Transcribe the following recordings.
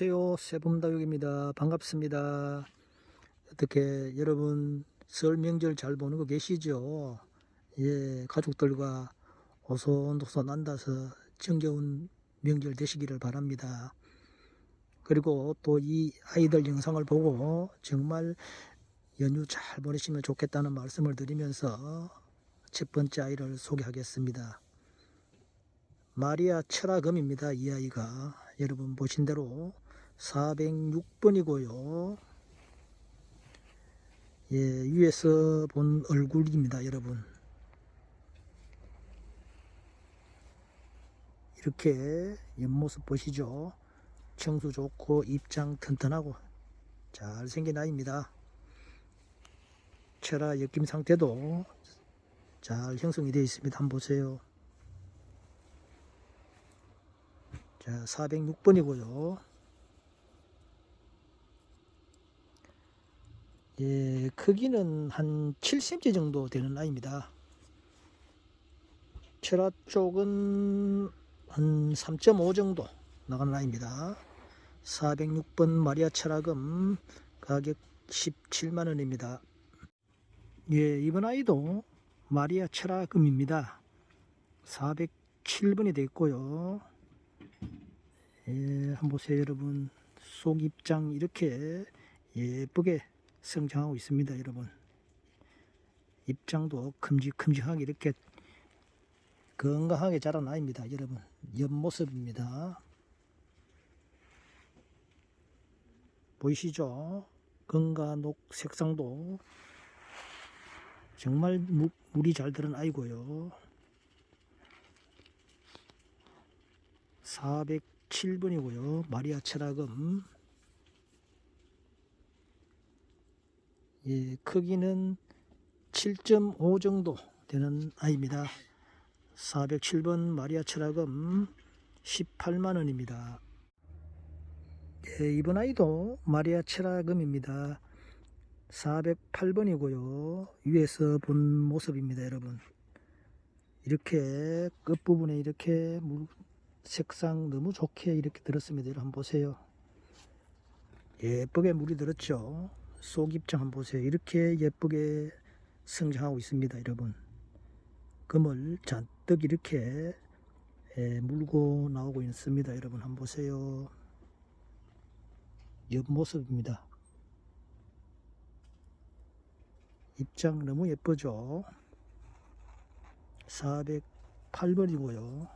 안녕하세요. 세범다육입니다. 반갑습니다. 어떻게 여러분 설 명절 잘 보는 거 계시죠? 예, 가족들과 오손도손 앉아서 정겨운 명절 되시기를 바랍니다. 그리고 또 이 아이들 영상을 보고 정말 연휴 잘 보내시면 좋겠다는 말씀을 드리면서 첫 번째 아이를 소개하겠습니다. 마리아 철학음입니다. 이 아이가 여러분 보신 대로 406번이고요. 예, 위에서 본 얼굴입니다, 여러분. 이렇게 옆모습 보시죠? 청수 좋고 입장 튼튼하고 잘생긴 아이입니다. 철화 엮임 상태도 잘 형성이 되어 있습니다. 한번 보세요. 자, 406번이고요. 예, 크기는 한 7cm 정도 되는 아이입니다. 철화 쪽은 한 3.5 정도 나가는 아이입니다. 406번 마리아 철학금 가격 17만원입니다. 예, 이번 아이도 마리아 철학금입니다. 407번이 되어 있고요. 예, 한번 보세요, 여러분. 속 입장 이렇게 예쁘게 성장하고 있습니다, 여러분. 입장도 큼직큼직하게 이렇게 건강하게 자란 아이입니다, 여러분. 옆모습입니다. 보이시죠? 건가녹 색상도 정말 무, 물이 잘 들은 아이고요. 407번이고요. 마리아 철학음. 예, 크기는 7.5 정도 되는 아이입니다. 407번 마리아 철학음 18만원입니다. 예, 이번 아이도 마리아 철학음입니다. 408번이고요. 위에서 본 모습입니다, 여러분. 이렇게 끝부분에 이렇게 물, 색상 너무 좋게 이렇게 들었습니다. 한번 보세요. 예쁘게 물이 들었죠. 속 입장 한번 보세요. 이렇게 예쁘게 성장하고 있습니다, 여러분. 금을 잔뜩 이렇게 예, 물고 나오고 있습니다, 여러분 한번 보세요. 옆모습입니다. 입장 너무 예쁘죠? 408번이고요.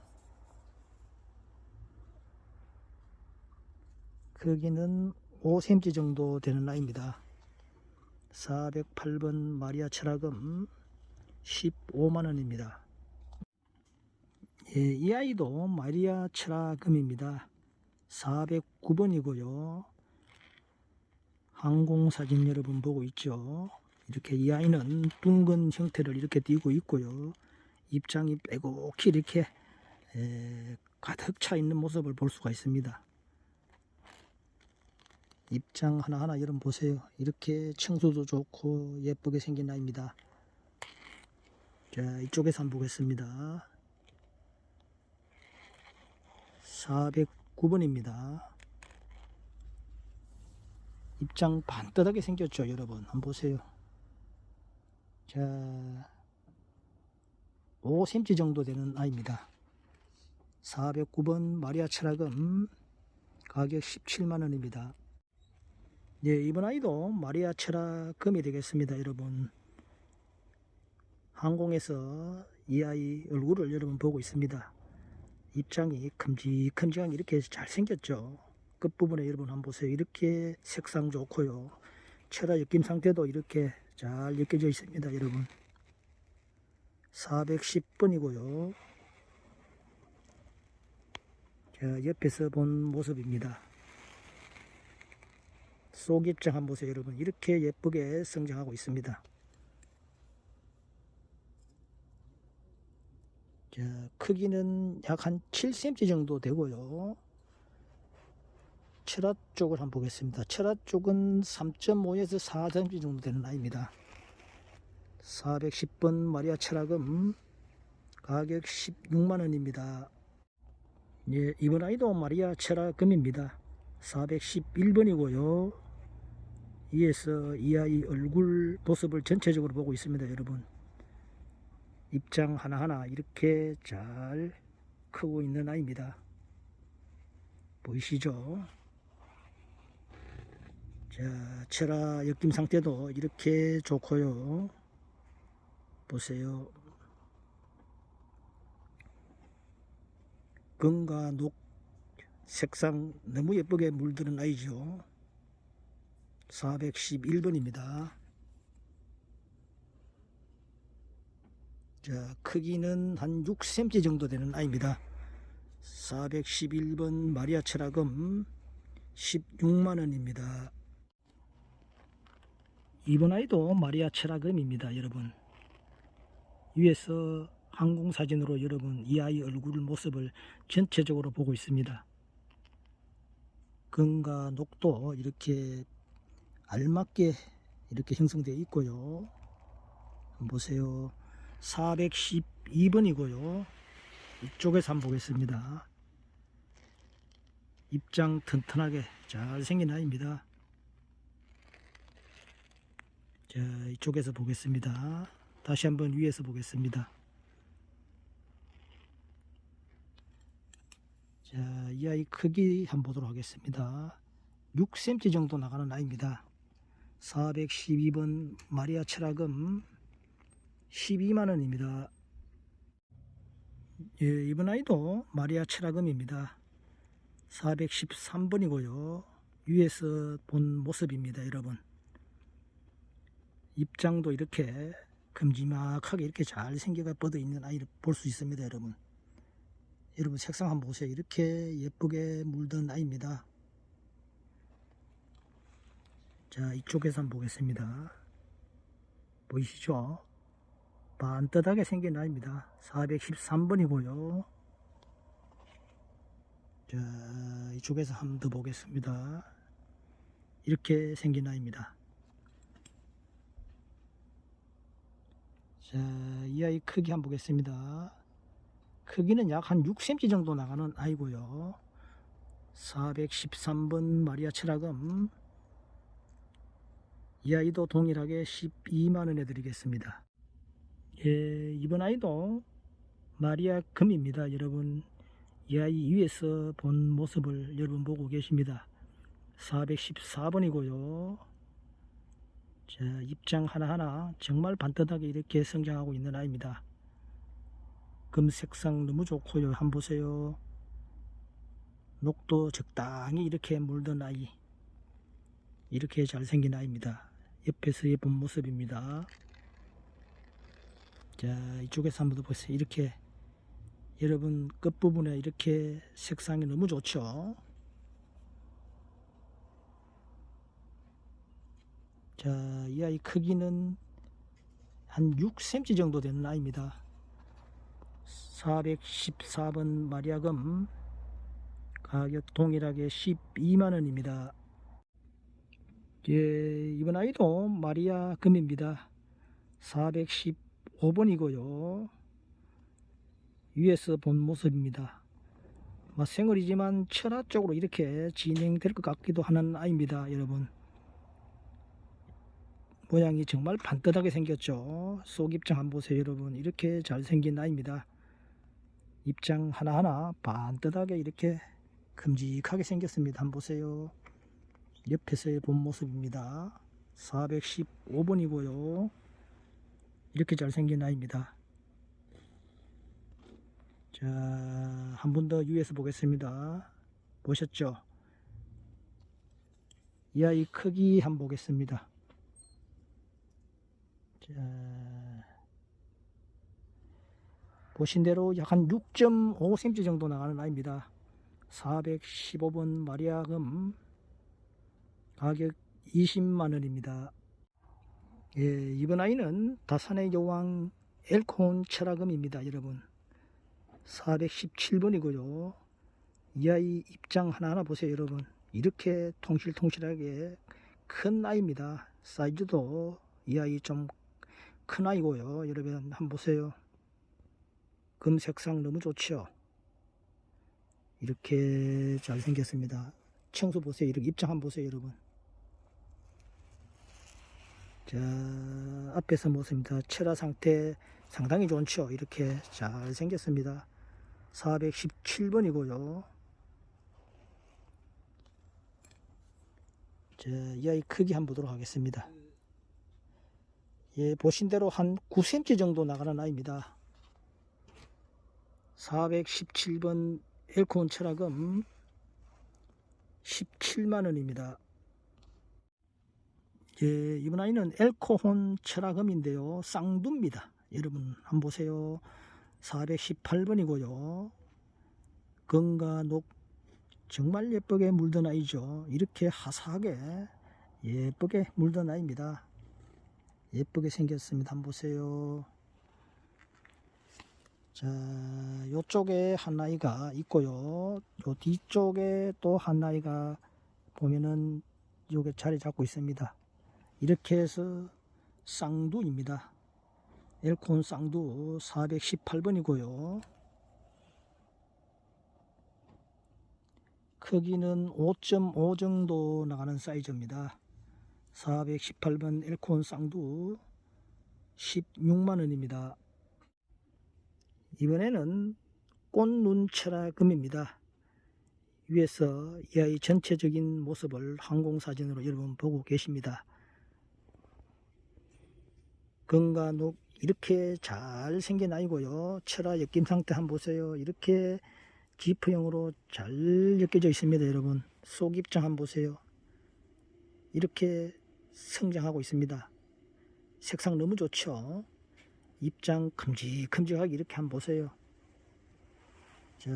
크기는 5cm 정도 되는 아이입니다. 408번 마리아 철학금 15만원입니다. 예, 이 아이도 마리아 철학금입니다. 409번이고요. 항공사진 여러분 보고 있죠? 이렇게 이 아이는 둥근 형태를 이렇게 띄고 있고요. 입장이 빼곡히 이렇게 에, 가득 차 있는 모습을 볼 수가 있습니다. 입장 하나하나 여러분 보세요. 이렇게 청소도 좋고 예쁘게 생긴 아이입니다. 자, 이쪽에서 한번 보겠습니다. 409번입니다. 입장 반듯하게 생겼죠, 여러분. 한번 보세요. 자, 5cm 정도 되는 아이입니다. 409번 마리아 철학은 가격 17만원입니다. 네, 이번 아이도 마리아 철학금이 되겠습니다, 여러분. 항공에서 이 아이 얼굴을 여러분 보고 있습니다. 입장이 큼직큼직하게 이렇게 잘 생겼죠. 끝부분에 여러분 한번 보세요. 이렇게 색상 좋고요. 철화 엮임 상태도 이렇게 잘 엮여져 있습니다, 여러분. 410번이고요. 자, 옆에서 본 모습입니다. 속 입장 한번 보세요, 여러분. 이렇게 예쁘게 성장하고 있습니다. 자, 크기는 약 한 7cm 정도 되고요. 철화 쪽을 한번 보겠습니다. 철화 쪽은 3.5에서 4cm 정도 되는 아이입니다. 410번 마리아 철학금 가격 16만원입니다. 예, 이번 아이도 마리아 철학금입니다. 411번이고요. 위에서 이 아이 얼굴 모습을 전체적으로 보고 있습니다, 여러분. 입장 하나하나 이렇게 잘 크고 있는 아이입니다. 보이시죠? 자, 철화 엮임 상태도 이렇게 좋고요. 보세요. 금과 녹 색상 너무 예쁘게 물드는 아이죠. 411번입니다. 자, 크기는 한 6cm 정도 되는 아이입니다. 411번 마리아 철학금 16만원입니다. 이번 아이도 마리아 철학금입니다, 여러분. 위에서 항공사진으로 여러분 이 아이 얼굴 모습을 전체적으로 보고 있습니다. 금과 녹도 이렇게 알맞게 이렇게 형성되어 있고요. 보세요. 412번이고요. 이쪽에서 한번 보겠습니다. 입장 튼튼하게 잘 생긴 아이입니다. 자, 이쪽에서 보겠습니다. 다시 한번 위에서 보겠습니다. 자, 이 아이 크기 한번 보도록 하겠습니다. 6cm 정도 나가는 아이입니다. 412번 마리아 철학금 12만원입니다. 예, 이번 아이도 마리아 철학금입니다. 413번이고요. 위에서 본 모습입니다, 여러분. 입장도 이렇게 큼지막하게 이렇게 잘 생겨가 뻗어 있는 아이를 볼 수 있습니다, 여러분. 여러분 색상 한번 보세요. 이렇게 예쁘게 물든 아이입니다. 자, 이쪽에서 한번 보겠습니다. 보이시죠? 반듯하게 생긴 아이입니다. 413번이고요. 자, 이쪽에서 한번 더 보겠습니다. 이렇게 생긴 아이입니다. 자, 이 아이 크기 한번 보겠습니다. 크기는 약 한 6cm 정도 나가는 아이고요. 413번 마리아 철학금 이 아이도 동일하게 12만원에 드리겠습니다. 예, 이번 아이도 마리아 금입니다. 여러분 이 아이 위에서 본 모습을 여러분 보고 계십니다. 414번이고요. 자, 입장 하나하나 정말 반듯하게 이렇게 성장하고 있는 아이입니다. 금 색상 너무 좋고요. 한번 보세요. 녹도 적당히 이렇게 물든 아이. 이렇게 잘생긴 아이입니다. 옆에서의 본 모습입니다. 자, 이쪽에서 한번 더 보세요. 이렇게 여러분 끝부분에 이렇게 색상이 너무 좋죠. 자, 이 아이 크기는 한 6cm 정도 되는 아이입니다. 414번 마리아금 가격 동일하게 12만원입니다. 예, 이번 아이도 마리아 금입니다. 415번이고요. 위에서 본 모습입니다. 뭐 생얼이지만 철화 쪽으로 이렇게 진행될 것 같기도 하는 아이입니다. 여러분. 모양이 정말 반듯하게 생겼죠. 속 입장 한번 보세요. 여러분. 이렇게 잘생긴 아이입니다. 입장 하나하나 반듯하게 이렇게 큼직하게 생겼습니다. 한번 보세요. 옆에서의 본 모습입니다. 415번이고요. 이렇게 잘생긴 아이입니다. 자, 한 번 더 위에서 보겠습니다. 보셨죠? 이 아이 크기 한 번 보겠습니다. 자, 보신 대로 약 한 6.5cm 정도 나가는 아이입니다. 415번 마리아금 가격 20만원입니다. 예, 이번 아이는 다산의 여왕 엘콘 철화금입니다. 여러분 417번이고요. 이 아이 입장 하나하나 보세요. 여러분 이렇게 통실통실하게 큰 아이입니다. 사이즈도 이 아이 좀 큰 아이고요. 여러분 한번 보세요. 금색상 너무 좋죠. 이렇게 잘 생겼습니다. 청소 보세요. 이렇게 입장 한번 보세요, 여러분. 자, 앞에서 모습입니다. 철화 상태 상당히 좋죠. 이렇게 잘 생겼습니다. 417번이고요. 자, 이 아이 크기 한번 보도록 하겠습니다. 예, 보신 대로 한 9cm 정도 나가는 아이입니다. 417번 엘콘 철학금 17만원입니다. 예, 이번 아이는 엘코혼 철학금인데요. 쌍두입니다. 여러분 한번 보세요. 418번이고요. 건가녹 정말 예쁘게 물든 아이죠. 이렇게 하사하게 예쁘게 물든 아이입니다. 예쁘게 생겼습니다. 한번 보세요. 자, 요쪽에 한 아이가 있고요. 요 뒤쪽에 또 한 아이가 보면은 요게 자리 잡고 있습니다. 이렇게 해서 쌍두입니다. 엘콘 쌍두 418번이고요. 크기는 5.5 정도 나가는 사이즈입니다. 418번 엘콘 쌍두 16만원입니다. 이번에는 꽃눈철화금입니다. 위에서 이 아이 전체적인 모습을 항공사진으로 여러분 보고 계십니다. 건가녹 이렇게 잘 생긴 아이고요. 철화 엮임 상태 한번 보세요. 이렇게 지프형으로 잘 엮여져 있습니다. 여러분 속 입장 한번 보세요. 이렇게 성장하고 있습니다. 색상 너무 좋죠. 입장 큼직큼직하게 이렇게 한번 보세요. 자,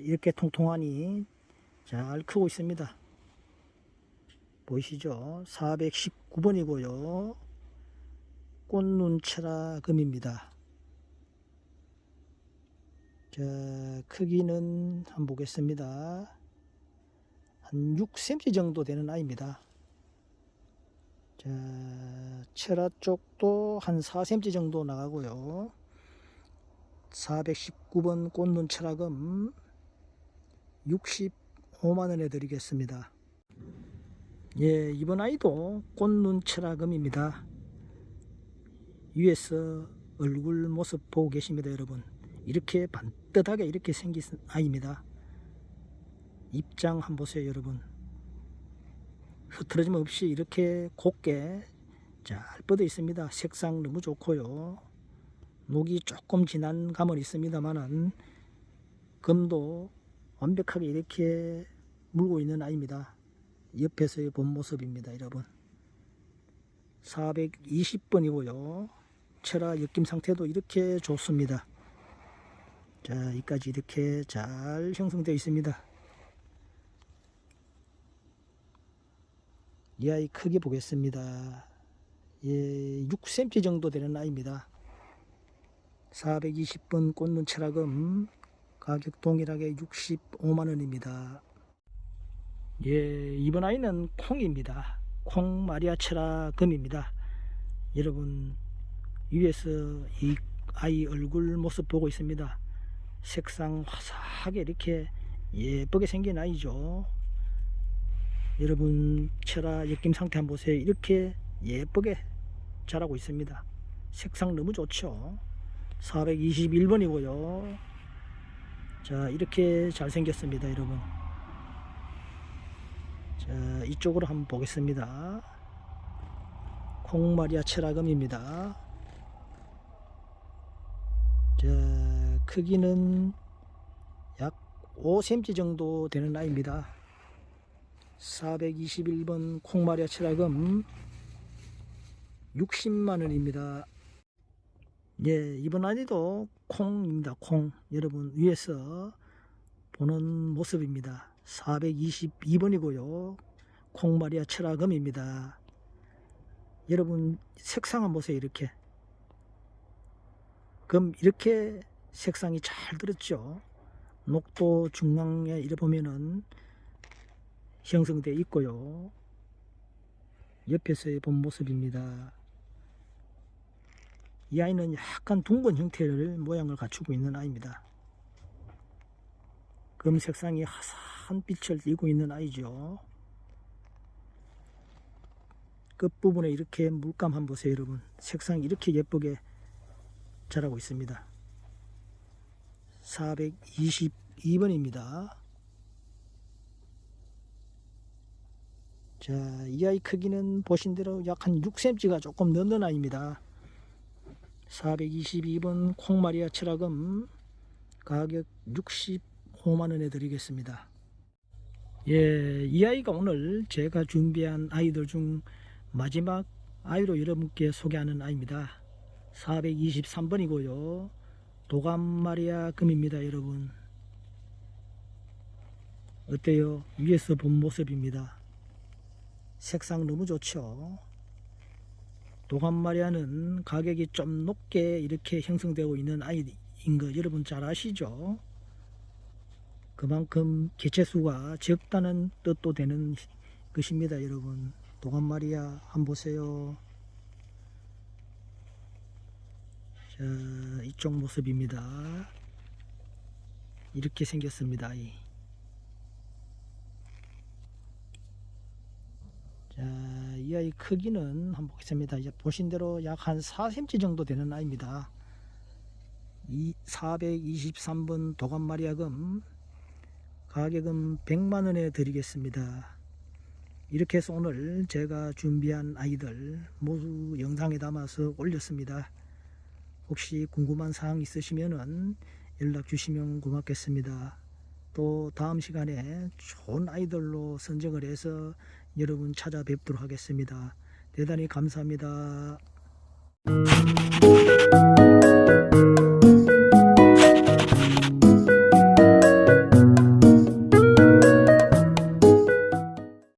이렇게 통통하니 잘 크고 있습니다. 보이시죠? 419번이고요. 꽃눈철화 금입니다. 자, 크기는 한번 보겠습니다. 한 6cm 정도 되는 아이입니다. 자, 철화 쪽도 한 4cm 정도 나가고요. 419번 꽃눈 철화금 65만원에 드리겠습니다. 예, 이번 아이도 꽃눈 철화금입니다. 위에서 얼굴 모습 보고 계십니다, 여러분. 이렇게 반듯하게 이렇게 생긴 아이입니다. 입장 한번 보세요, 여러분. 흐트러짐 없이 이렇게 곱게 잘 뻗어 있습니다. 색상 너무 좋고요. 녹이 조금 진한 감은 있습니다만은 금도 완벽하게 이렇게 물고 있는 아이입니다. 옆에서의 본 모습입니다, 여러분. 420번이고요. 철화 엮임 상태도 이렇게 좋습니다. 자, 이까지 이렇게 잘 형성되어 있습니다. 이 아이 크게 보겠습니다. 예, 6cm 정도 되는 아이입니다. 420번 꽂는 철학금 가격 동일하게 65만원입니다. 예, 이번 아이는 콩입니다. 콩 마리아 철학금입니다. 여러분, 위에서 이 아이 얼굴 모습 보고 있습니다. 색상 화사하게 이렇게 예쁘게 생긴 아이죠. 여러분 철화 엮임 상태 한번 보세요. 이렇게 예쁘게 자라고 있습니다. 색상 너무 좋죠. 421번이고요. 자 이렇게 잘 생겼습니다, 여러분. 자 이쪽으로 한번 보겠습니다. 콩마리아 철화금입니다. 자 크기는 약 5cm 정도 되는 아이입니다. 421번 콩마리아 철학금 60만원입니다. 예, 이번 아이도 콩입니다. 콩. 여러분 위에서 보는 모습입니다. 422번이고요. 콩마리아 철학금입니다. 여러분 색상 한번 보세요. 이렇게. 그럼 이렇게 색상이 잘 들었죠. 녹도 중앙에 이래 보면은 형성되어 있고요. 옆에서의 본 모습입니다. 이 아이는 약간 둥근 형태를 모양을 갖추고 있는 아이입니다. 금 색상이 화사한 빛을 띠고 있는 아이죠. 끝부분에 이렇게 물감 한번 보세요 여러분 색상이 이렇게 예쁘게 자라고 있습니다. 422번입니다. 자, 이 아이 크기는 보신 대로 약 한 6cm가 조금 넘는 아이입니다. 422번 콩마리아 철학금 가격 65만원에 드리겠습니다. 예, 이 아이가 오늘 제가 준비한 아이들 중 마지막 아이로 여러분께 소개하는 아이입니다. 423번이고요. 도감마리아 금입니다, 여러분. 어때요? 위에서 본 모습입니다. 색상 너무 좋죠? 도감마리아는 가격이 좀 높게 이렇게 형성되고 있는 아이인 거 여러분 잘 아시죠? 그만큼 개체수가 적다는 뜻도 되는 것입니다, 여러분. 도감마리아 한번 보세요. 자, 이쪽 모습입니다. 이렇게 생겼습니다. 이. 자, 이 아이 크기는 한번 보겠습니다. 이제 보신 대로 약 한 4cm 정도 되는 아이입니다. 이 423번 도감마리아금 가격은 100만원에 드리겠습니다. 이렇게 해서 오늘 제가 준비한 아이들 모두 영상에 담아서 올렸습니다. 혹시 궁금한 사항 있으시면 연락 주시면 고맙겠습니다. 또 다음 시간에 좋은 아이들로 선정을 해서 여러분 찾아뵙도록 하겠습니다. 대단히 감사합니다.